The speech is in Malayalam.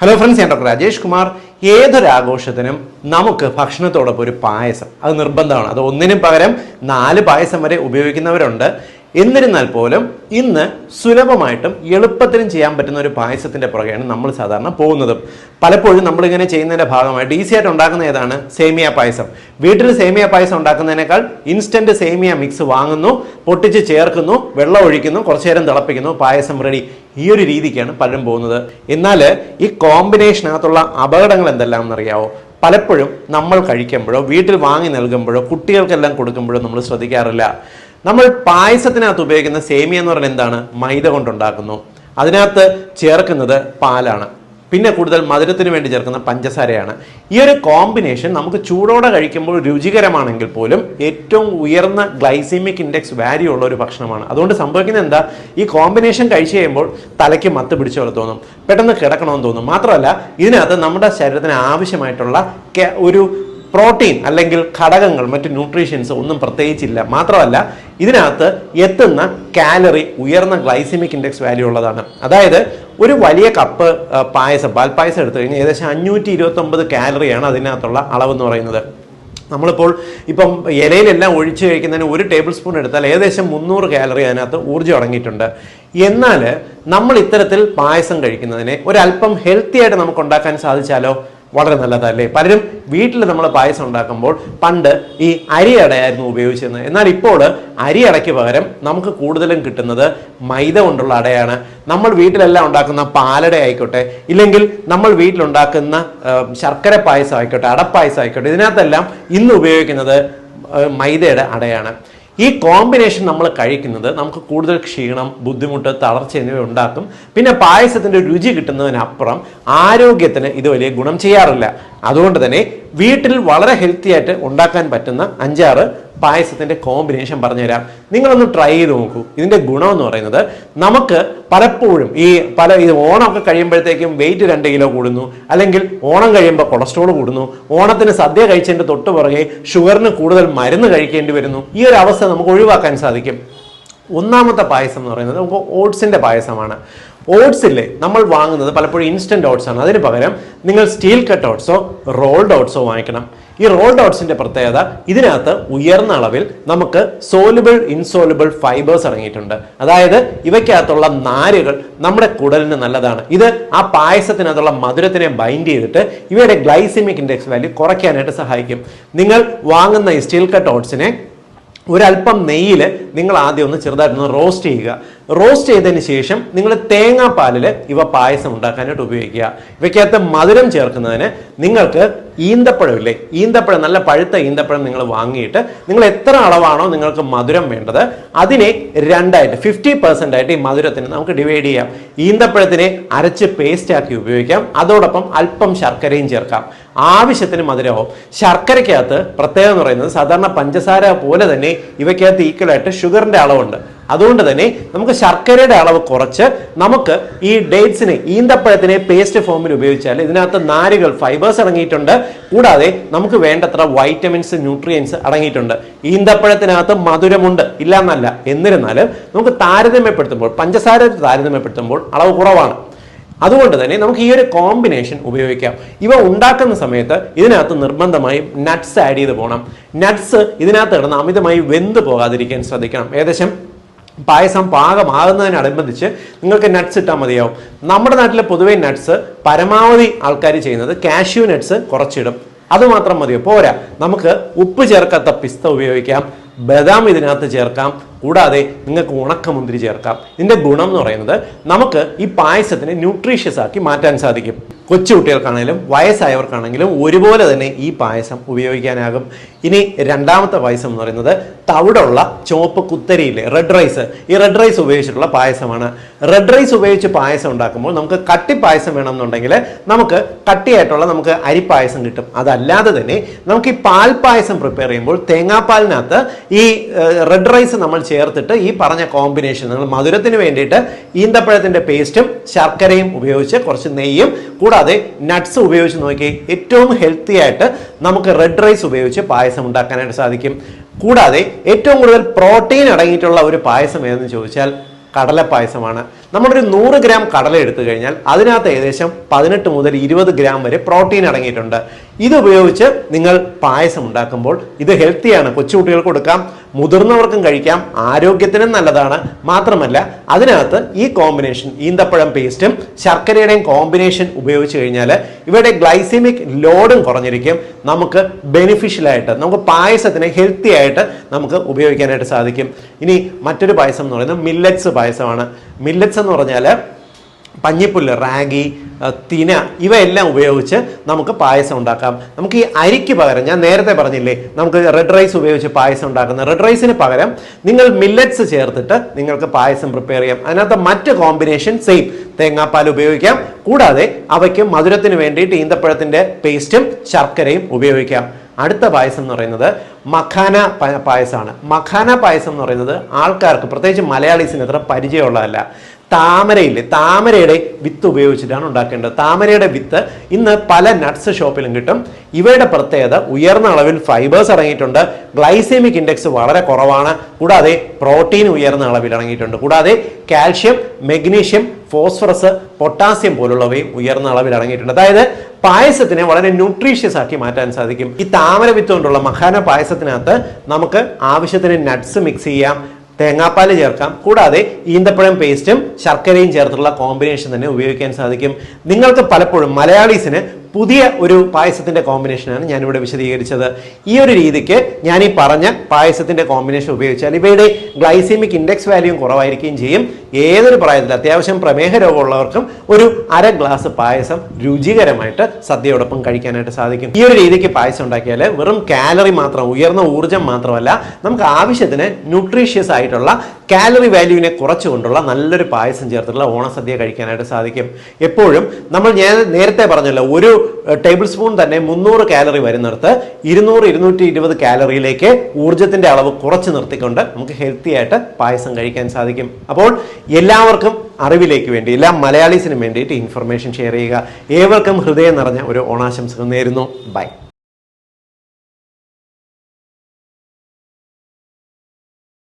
ഹലോ ഫ്രണ്ട്സ് ഞാൻ ഡോക്ടർ രാജേഷ് കുമാർ ഏതൊരാഘോഷത്തിനും നമുക്ക് ഭക്ഷണത്തോടൊപ്പം ഒരു പായസം. അത് നിർബന്ധമാണ്. അത് ഒന്നിനും പകരം നാല് പായസം വരെ ഉപയോഗിക്കുന്നവരുണ്ട്. എന്നിരുന്നാൽ പോലും ഇന്ന് സുലഭമായിട്ടും എളുപ്പത്തിലും ചെയ്യാൻ പറ്റുന്ന ഒരു പായസത്തിന്റെ പുറകെയാണ് നമ്മൾ സാധാരണ പോകുന്നത്. പലപ്പോഴും നമ്മളിങ്ങനെ ചെയ്യുന്നതിന്റെ ഭാഗമായിട്ട് ഈസി ആയിട്ട് ഉണ്ടാക്കുന്ന ഏതാണ്? സേമിയ പായസം. വീട്ടിൽ സേമിയ പായസം ഉണ്ടാക്കുന്നതിനേക്കാൾ ഇൻസ്റ്റന്റ് സേമിയ മിക്സ് വാങ്ങുന്നു പൊട്ടിച്ച് ചേർക്കുന്നു വെള്ളം ഒഴിക്കുന്നു കുറച്ചു നേരം തിളപ്പിക്കുന്നു പായസം റെഡി ഈ ഒരു രീതിക്കാണ് പലരും പോകുന്നത്. എന്നാൽ ഈ കോമ്പിനേഷനകത്തുള്ള അപകടങ്ങൾ എന്തെല്ലാം എന്നറിയാവോ പലപ്പോഴും നമ്മൾ കഴിക്കുമ്പോഴോ വീട്ടിൽ വാങ്ങി നൽകുമ്പോഴോ കുട്ടികൾക്കെല്ലാം കൊടുക്കുമ്പോഴോ നമ്മൾ ശ്രദ്ധിക്കാറില്ല. നമ്മൾ പായസത്തിനകത്ത് ഉപയോഗിക്കുന്ന സേമിയ എന്ന് പറഞ്ഞാൽ എന്താണ്? മൈദ കൊണ്ടുണ്ടാക്കുന്നു. അതിനകത്ത് ചേർക്കുന്നത് പാലാണ്. പിന്നെ കൂടുതൽ മധുരത്തിന് വേണ്ടി ചേർക്കുന്ന പഞ്ചസാരയാണ്. ഈ ഒരു കോമ്പിനേഷൻ നമുക്ക് ചൂടോടെ കഴിക്കുമ്പോൾ രുചികരമാണെങ്കിൽ പോലും ഏറ്റവും ഉയർന്ന ഗ്ലൈസീമിക് ഇൻഡെക്സ് വാല്യൂ ഉള്ള ഒരു ഭക്ഷണമാണ്. അതുകൊണ്ട് സംഭവിക്കുന്നത് എന്താ? ഈ കോമ്പിനേഷൻ കഴിച്ചു കഴിയുമ്പോൾ തലയ്ക്ക് മത്ത് പിടിച്ച പോലെ തോന്നും. പെട്ടെന്ന് കിടക്കണമെന്ന് തോന്നും. മാത്രമല്ല ഇതിനകത്ത് നമ്മുടെ ശരീരത്തിന് ആവശ്യമായിട്ടുള്ള ഒരു പ്രോട്ടീൻ അല്ലെങ്കിൽ ഘടകങ്ങൾ മറ്റ് ന്യൂട്രീഷ്യൻസ് ഒന്നും പ്രത്യേകിച്ചില്ല. മാത്രമല്ല ഇതിനകത്ത് എത്തുന്ന കാലറി ഉയർന്ന ഗ്ലൈസിമിക് ഇൻഡെക്സ് വാല്യൂ ഉള്ളതാണ്. അതായത് ഒരു വലിയ കപ്പ് പായസം പാൽപ്പായസം എടുത്തു കഴിഞ്ഞാൽ ഏകദേശം അഞ്ഞൂറ്റി ഇരുപത്തൊമ്പത് കാലറിയാണ് അതിനകത്തുള്ള അളവെന്ന് പറയുന്നത്. നമ്മളിപ്പോൾ ഇപ്പം ഇലയിലെല്ലാം ഒഴിച്ച് കഴിക്കുന്നതിന് ഒരു ടേബിൾ സ്പൂൺ എടുത്താൽ ഏകദേശം മുന്നൂറ് കാലറി അതിനകത്ത് ഊർജം അടങ്ങിയിട്ടുണ്ട്. എന്നാൽ നമ്മൾ ഇത്തരത്തിൽ പായസം കഴിക്കുന്നതിനെ ഒരല്പം ഹെൽത്തി ആയിട്ട് നമുക്ക് ഉണ്ടാക്കാൻ സാധിച്ചാലോ? വളരെ നല്ലതല്ലേ? പലരും വീട്ടിൽ നമ്മൾ പായസം ഉണ്ടാക്കുമ്പോൾ പണ്ട് ഈ അരി അടയായിരുന്നു ഉപയോഗിച്ചിരുന്നത്. എന്നാൽ ഇപ്പോൾ അരി അടയ്ക്ക് പകരം നമുക്ക് കൂടുതലും കിട്ടുന്നത് മൈദ കൊണ്ടുള്ള അടയാണ്. നമ്മൾ വീട്ടിലെല്ലാം ഉണ്ടാക്കുന്ന പാലട ആയിക്കോട്ടെ ഇല്ലെങ്കിൽ നമ്മൾ വീട്ടിലുണ്ടാക്കുന്ന ശർക്കര പായസം ആയിക്കോട്ടെ അടപ്പായസം ആയിക്കോട്ടെ ഇതിനകത്തെല്ലാം ഇന്ന് ഉപയോഗിക്കുന്നത് മൈദയുടെ അടയാണ്. ഈ കോമ്പിനേഷൻ നമ്മൾ കഴിക്കുന്നത് നമുക്ക് കൂടുതൽ ക്ഷീണം ബുദ്ധിമുട്ട് തളർച്ച എന്നിവ ഉണ്ടാക്കും. പിന്നെ പായസത്തിന്റെ രുചി കിട്ടുന്നതിനപ്പുറം ആരോഗ്യത്തിന് ഇത് വലിയ ഗുണം ചെയ്യാറില്ല. അതുകൊണ്ട് തന്നെ വീട്ടിൽ വളരെ ഹെൽത്തി ആയിട്ട് ഉണ്ടാക്കാൻ പറ്റുന്ന അഞ്ചാറ് പായസത്തിന്റെ കോമ്പിനേഷൻ പറഞ്ഞുതരാം. നിങ്ങളൊന്ന് ട്രൈ ചെയ്ത് നോക്കൂ. ഇതിന്റെ ഗുണം എന്ന് പറയുന്നത് നമുക്ക് പലപ്പോഴും ഈ പല ഈ ഓണമൊക്കെ കഴിയുമ്പോഴത്തേക്കും വെയിറ്റ് രണ്ട് കിലോ കൂടുന്നു. അല്ലെങ്കിൽ ഓണം കഴിയുമ്പോൾ കൊളസ്ട്രോൾ കൂടുന്നു. ഓണത്തിന് സദ്യ കഴിച്ചതിന്റെ തൊട്ട് പുറകെ ഷുഗറിന് കൂടുതൽ മരുന്ന് കഴിക്കേണ്ടി വരുന്നു. ഈ ഒരു അവസ്ഥ നമുക്ക് ഒഴിവാക്കാൻ സാധിക്കും. ഒന്നാമത്തെ പായസം എന്ന് പറയുന്നത് നമുക്ക് ഓട്സിന്റെ പായസമാണ്. ഓട്സ് ഇല്ലേ? നമ്മൾ വാങ്ങുന്നത് പലപ്പോഴും ഇൻസ്റ്റന്റ് ഓട്സ് ആണ്. അതിന് പകരം നിങ്ങൾ സ്റ്റീൽ കട്ട് ഓട്സോ റോൾഡ് ഓട്സോ വാങ്ങിക്കണം. ഈ റോൾഡ് ഓട്സിന്റെ പ്രത്യേകത ഇതിനകത്ത് ഉയർന്ന അളവിൽ നമുക്ക് സോലുബിൾ ഇൻസോലുബിൾ ഫൈബേഴ്സ് ഇറങ്ങിയിട്ടുണ്ട് അതായത് ഇവയ്ക്കകത്തുള്ള നാരുകൾ നമ്മുടെ കുടലിന് നല്ലതാണ്. ഇത് ആ പായസത്തിനകത്തുള്ള മധുരത്തിനെ ബൈൻഡ് ചെയ്തിട്ട് ഇവയുടെ ഗ്ലൈസിമിക് ഇൻഡെക്സ് വാല്യൂ കുറയ്ക്കാനായിട്ട് സഹായിക്കും. നിങ്ങൾ വാങ്ങുന്ന ഈ സ്റ്റീൽ കട്ട് ഓട്സിനെ ഒരല്പം നെയ്യിൽ നിങ്ങൾ ആദ്യം ഒന്ന് ചെറുതായിട്ടൊന്ന് റോസ്റ്റ് ചെയ്യുക. റോസ്റ്റ് ചെയ്തതിന് ശേഷം നിങ്ങൾ തേങ്ങാപ്പാലിൽ ഇവ പായസം ഉണ്ടാക്കാനായിട്ട് ഉപയോഗിക്കുക. ഇവയ്ക്കകത്ത് മധുരം ചേർക്കുന്നതിന് നിങ്ങൾക്ക് ഈന്തപ്പഴം ഇല്ലേ ഈന്തപ്പഴം നല്ല പഴുത്ത ഈന്തപ്പഴം നിങ്ങൾ വാങ്ങിയിട്ട് നിങ്ങൾ എത്ര അളവാണോ നിങ്ങൾക്ക് മധുരം വേണ്ടത് അതിനെ രണ്ടായിട്ട് ഫിഫ്റ്റി പെർസെന്റ് ആയിട്ട് ഈ മധുരത്തിന് നമുക്ക് ഡിവൈഡ് ചെയ്യാം. ഈന്തപ്പഴത്തിനെ അരച്ച് പേസ്റ്റ് ആക്കി ഉപയോഗിക്കാം. അതോടൊപ്പം അല്പം ശർക്കരയും ചേർക്കാം. ആവശ്യത്തിന് മധുരമാവും ശർക്കരയ്ക്കകത്ത് പ്രത്യേകം എന്ന് പറയുന്നത് സാധാരണ പഞ്ചസാര പോലെ തന്നെ ഇവയ്ക്കകത്ത് ഈക്വലായിട്ട് ഷുഗറിന്റെ അളവുണ്ട്. അതുകൊണ്ട് തന്നെ നമുക്ക് ശർക്കരയുടെ അളവ് കുറച്ച് നമുക്ക് ഈ ഡേറ്റ്സിനെ ഈന്തപ്പഴത്തിനെ പേസ്റ്റ് ഫോമിൽ ഉപയോഗിച്ചാൽ ഇതിനകത്ത് നാരുകൾ ഫൈബേഴ്സ് അടങ്ങിയിട്ടുണ്ട് കൂടാതെ നമുക്ക് വേണ്ടത്ര വൈറ്റമിൻസ് ന്യൂട്രിയൻസ് അടങ്ങിയിട്ടുണ്ട്. ഈന്തപ്പഴത്തിനകത്ത് മധുരമുണ്ട് ഇല്ല എന്നല്ല എന്നിരുന്നാലും നമുക്ക് താരതമ്യപ്പെടുത്തുമ്പോൾ പഞ്ചസാര താരതമ്യപ്പെടുത്തുമ്പോൾ അളവ് കുറവാണ്. അതുകൊണ്ട് തന്നെ നമുക്ക് ഈ ഒരു കോമ്പിനേഷൻ ഉപയോഗിക്കാം. ഇവ ഉണ്ടാക്കുന്ന സമയത്ത് ഇതിനകത്ത് നിർബന്ധമായും നട്ട്സ് ആഡ് ചെയ്ത് പോകണം. നട്ട്സ് ഇതിനകത്ത് കിടന്ന് അമിതമായി വെന്ത് പോകാതിരിക്കാൻ ശ്രദ്ധിക്കണം. ഏകദേശം പായസം പാകമാകുന്നതിനനുബന്ധിച്ച് നിങ്ങൾക്ക് നട്ട്സ് ഇട്ടാൽ മതിയാവും. നമ്മുടെ നാട്ടിലെ പൊതുവേ നട്ട്സ് പരമാവധി ആൾക്കാർ ചെയ്യുന്നത് കാഷ്യൂ നട്ട്സ് കുറച്ചിടും. അതുമാത്രം മതിയോ? പോരാ. നമുക്ക് ഉപ്പ് ചേർക്കാത്ത പിസ്ത ഉപയോഗിക്കാം. ബദാം ഇതിനകത്ത് ചേർക്കാം. കൂടാതെ നിങ്ങൾക്ക് ഉണക്കമുന്തിരി ചേർക്കാം. ഇതിന്റെ ഗുണം എന്ന് പറയുന്നത് നമുക്ക് ഈ പായസത്തിനെ ന്യൂട്രീഷ്യസ് ആക്കി മാറ്റാൻ സാധിക്കും. കൊച്ചു കുട്ടികൾക്കാണെങ്കിലും വയസ്സായവർക്കാണെങ്കിലും ഒരുപോലെ തന്നെ ഈ പായസം ഉപയോഗിക്കാനാകും. ഇനി രണ്ടാമത്തെ പായസം എന്ന് പറയുന്നത് തവിടുള്ള ചുവപ്പ് കുത്തരിയില്ലേ റെഡ് റൈസ് ഈ റെഡ് റൈസ് ഉപയോഗിച്ചിട്ടുള്ള പായസമാണ്. റെഡ് റൈസ് ഉപയോഗിച്ച് പായസം ഉണ്ടാക്കുമ്പോൾ നമുക്ക് കട്ടി പായസം വേണമെന്നുണ്ടെങ്കിൽ നമുക്ക് കട്ടിയായിട്ടുള്ള നമുക്ക് അരിപ്പായസം കിട്ടും. അതല്ലാതെ തന്നെ നമുക്ക് ഈ പാൽ പായസം പ്രിപ്പയർ ചെയ്യുമ്പോൾ തേങ്ങാപ്പാലിനകത്ത് ഈ റെഡ് റൈസ് നമ്മൾ ചേർത്തിട്ട് ഈ പറഞ്ഞ കോമ്പിനേഷൻ നിങ്ങൾ മധുരത്തിന് വേണ്ടിയിട്ട് ഈന്തപ്പഴത്തിന്റെ പേസ്റ്റും ശർക്കരയും ഉപയോഗിച്ച് കുറച്ച് നെയ്യും കൂടാതെ നട്ട്സ് ഉപയോഗിച്ച് നോക്കി ഏറ്റവും ഹെൽത്തി ആയിട്ട് നമുക്ക് റെഡ് റൈസ് ഉപയോഗിച്ച് പായസം ഉണ്ടാക്കാനായിട്ട് സാധിക്കും. കൂടാതെ ഏറ്റവും കൂടുതൽ പ്രോട്ടീൻ അടങ്ങിയിട്ടുള്ള ഒരു പായസം ഏതെന്ന് ചോദിച്ചാൽ കടലപ്പായസമാണ്. നമ്മളൊരു നൂറ് ഗ്രാം കടല എടുത്തു കഴിഞ്ഞാൽ അതിനകത്ത് ഏകദേശം പതിനെട്ട് മുതൽ ഇരുപത് ഗ്രാം വരെ പ്രോട്ടീൻ അടങ്ങിയിട്ടുണ്ട്. ഇത് ഉപയോഗിച്ച് നിങ്ങൾ പായസം ഉണ്ടാക്കുമ്പോൾ ഇത് ഹെൽത്തിയാണ് കൊച്ചുകുട്ടികൾക്ക് കൊടുക്കാം മുതിർന്നവർക്കും കഴിക്കാം ആരോഗ്യത്തിനും നല്ലതാണ്. മാത്രമല്ല അതിനകത്ത് ഈ കോമ്പിനേഷൻ ഈന്തപ്പഴം പേസ്റ്റും ശർക്കരയുടെയും കോമ്പിനേഷൻ ഉപയോഗിച്ച് കഴിഞ്ഞാൽ ഇവയുടെ ഗ്ലൈസിമിക് ലോഡും കുറഞ്ഞിരിക്കും. നമുക്ക് ബെനിഫിഷ്യൽ ആയിട്ട് നമുക്ക് പായസത്തിന് ഹെൽത്തി ആയിട്ട് നമുക്ക് ഉപയോഗിക്കാനായിട്ട് സാധിക്കും. ഇനി മറ്റൊരു പായസം എന്ന് പറയുന്നത് മില്ലറ്റ്സ് പായസമാണ്. മില്ലറ്റ്സ് എന്ന് പറഞ്ഞാൽ പഞ്ഞിപ്പുല്ല് റാഗി തിന ഇവയെല്ലാം ഉപയോഗിച്ച് നമുക്ക് പായസം ഉണ്ടാക്കാം. നമുക്ക് ഈ അരിക്ക് പകരം ഞാൻ നേരത്തെ പറഞ്ഞില്ലേ നമുക്ക് റെഡ് റൈസ് ഉപയോഗിച്ച് പായസം ഉണ്ടാക്കുന്ന. റെഡ് റൈസിന് പകരം നിങ്ങൾ മില്ലറ്റ്സ് ചേർത്തിട്ട് നിങ്ങൾക്ക് പായസം പ്രിപ്പയർ ചെയ്യാം. അതിനകത്ത് മറ്റ് കോമ്പിനേഷൻ സെയിം തേങ്ങാപ്പാൽ ഉപയോഗിക്കാം. കൂടാതെ അവയ്ക്ക് മധുരത്തിന് വേണ്ടിയിട്ട് ഈന്തപ്പഴത്തിന്റെ പേസ്റ്റും ശർക്കരയും ഉപയോഗിക്കാം. അടുത്ത പായസം എന്ന് പറയുന്നത് മഖാന പായസമാണ്. മഖാന പായസം എന്ന് പറയുന്നത് ആൾക്കാർക്ക് പ്രത്യേകിച്ച് മലയാളീസിന് അത്ര പരിചയമുള്ളതല്ല. താമരയില്ലേ? താമരയുടെ വിത്ത് ഉപയോഗിച്ചിട്ടാണ് ഉണ്ടാക്കേണ്ടത്. താമരയുടെ വിത്ത് ഇന്ന് പല നട്ട്സ് ഷോപ്പിലും കിട്ടും. ഇവയുടെ പ്രത്യേകത ഉയർന്ന അളവിൽ ഫൈബേഴ്സ് അടങ്ങിയിട്ടുണ്ട്. ഗ്ലൈസേമിക് ഇൻഡെക്സ് വളരെ കുറവാണ്. കൂടാതെ പ്രോട്ടീൻ ഉയർന്ന അളവിൽ അടങ്ങിയിട്ടുണ്ട്. കൂടാതെ കാൽഷ്യം മെഗ്നീഷ്യം ഫോസ്ഫറസ് പൊട്ടാസ്യം പോലുള്ളവയും ഉയർന്ന അളവിൽ അടങ്ങിയിട്ടുണ്ട്. അതായത് പായസത്തിനെ വളരെ ന്യൂട്രീഷ്യസ് ആക്കി മാറ്റാൻ സാധിക്കും. ഈ താമര വിത്ത് കൊണ്ടുള്ള മഹാന പായസത്തിനകത്ത് നമുക്ക് ആവശ്യത്തിന് നട്ട്സ് മിക്സ് ചെയ്യാം. തേങ്ങാപ്പാൽ ചേർക്കാം. കൂടാതെ ഈന്തപ്പഴം പേസ്റ്റും ശർക്കരയും ചേർത്തുള്ള കോമ്പിനേഷൻ തന്നെ ഉപയോഗിക്കാൻ സാധിക്കും. നിങ്ങൾക്ക് പലപ്പോഴും മലയാളീസിന് പുതിയ ഒരു പായസത്തിന്റെ കോമ്പിനേഷനാണ് ഞാനിവിടെ വിശദീകരിച്ചത്. ഈ ഒരു രീതിക്ക് ഞാൻ ഈ പറഞ്ഞ പായസത്തിന്റെ കോമ്പിനേഷൻ ഉപയോഗിച്ചാൽ ഇവയുടെ ഗ്ലൈസീമിക് ഇൻഡെക്സ് വാല്യൂ കുറവായിരിക്കുകയും ചെയ്യും. ഏതൊരു പ്രായത്തിൽ അത്യാവശ്യം പ്രമേഹ രോഗമുള്ളവർക്കും ഒരു അര ഗ്ലാസ് പായസം രുചികരമായിട്ട് സദ്യയോടൊപ്പം കഴിക്കാനായിട്ട് സാധിക്കും. ഈ ഒരു രീതിക്ക് പായസം ഉണ്ടാക്കിയാൽ വെറും കാലറി മാത്രം ഉയർന്ന ഊർജം മാത്രമല്ല നമുക്ക് ആവശ്യത്തിന് ന്യൂട്രീഷ്യസ് ആയിട്ടുള്ള കാലറി വാല്യൂവിനെ കുറച്ചുകൊണ്ടുള്ള നല്ലൊരു പായസം ചേർത്തിട്ടുള്ള ഓണസദ്യ കഴിക്കാനായിട്ട് സാധിക്കും. എപ്പോഴും നമ്മൾ ഞാൻ നേരത്തെ പറഞ്ഞല്ലോ ഒരു ടേബിൾ സ്പൂൺ തന്നെ മുന്നൂറ് കാലറി വരുന്നിടത്ത് ഇരുന്നൂറ് ഇരുന്നൂറ്റി ഇരുപത് കാലറിയിലേക്ക് ഊർജത്തിന്റെ അളവ് കുറച്ച് നിർത്തിക്കൊണ്ട് നമുക്ക് ഹെൽത്തി ആയിട്ട് പായസം കഴിക്കാൻ സാധിക്കും. അപ്പോൾ എല്ലാവർക്കും അറിവിലേക്ക് വേണ്ടി എല്ലാ മലയാളീസിനും വേണ്ടിയിട്ട് ഇൻഫർമേഷൻ ഷെയർ ചെയ്യുക. ഏവർക്കും ഹൃദയം നിറഞ്ഞ ഒരു ഓണാശംസകൾ നേരുന്നു. ബൈ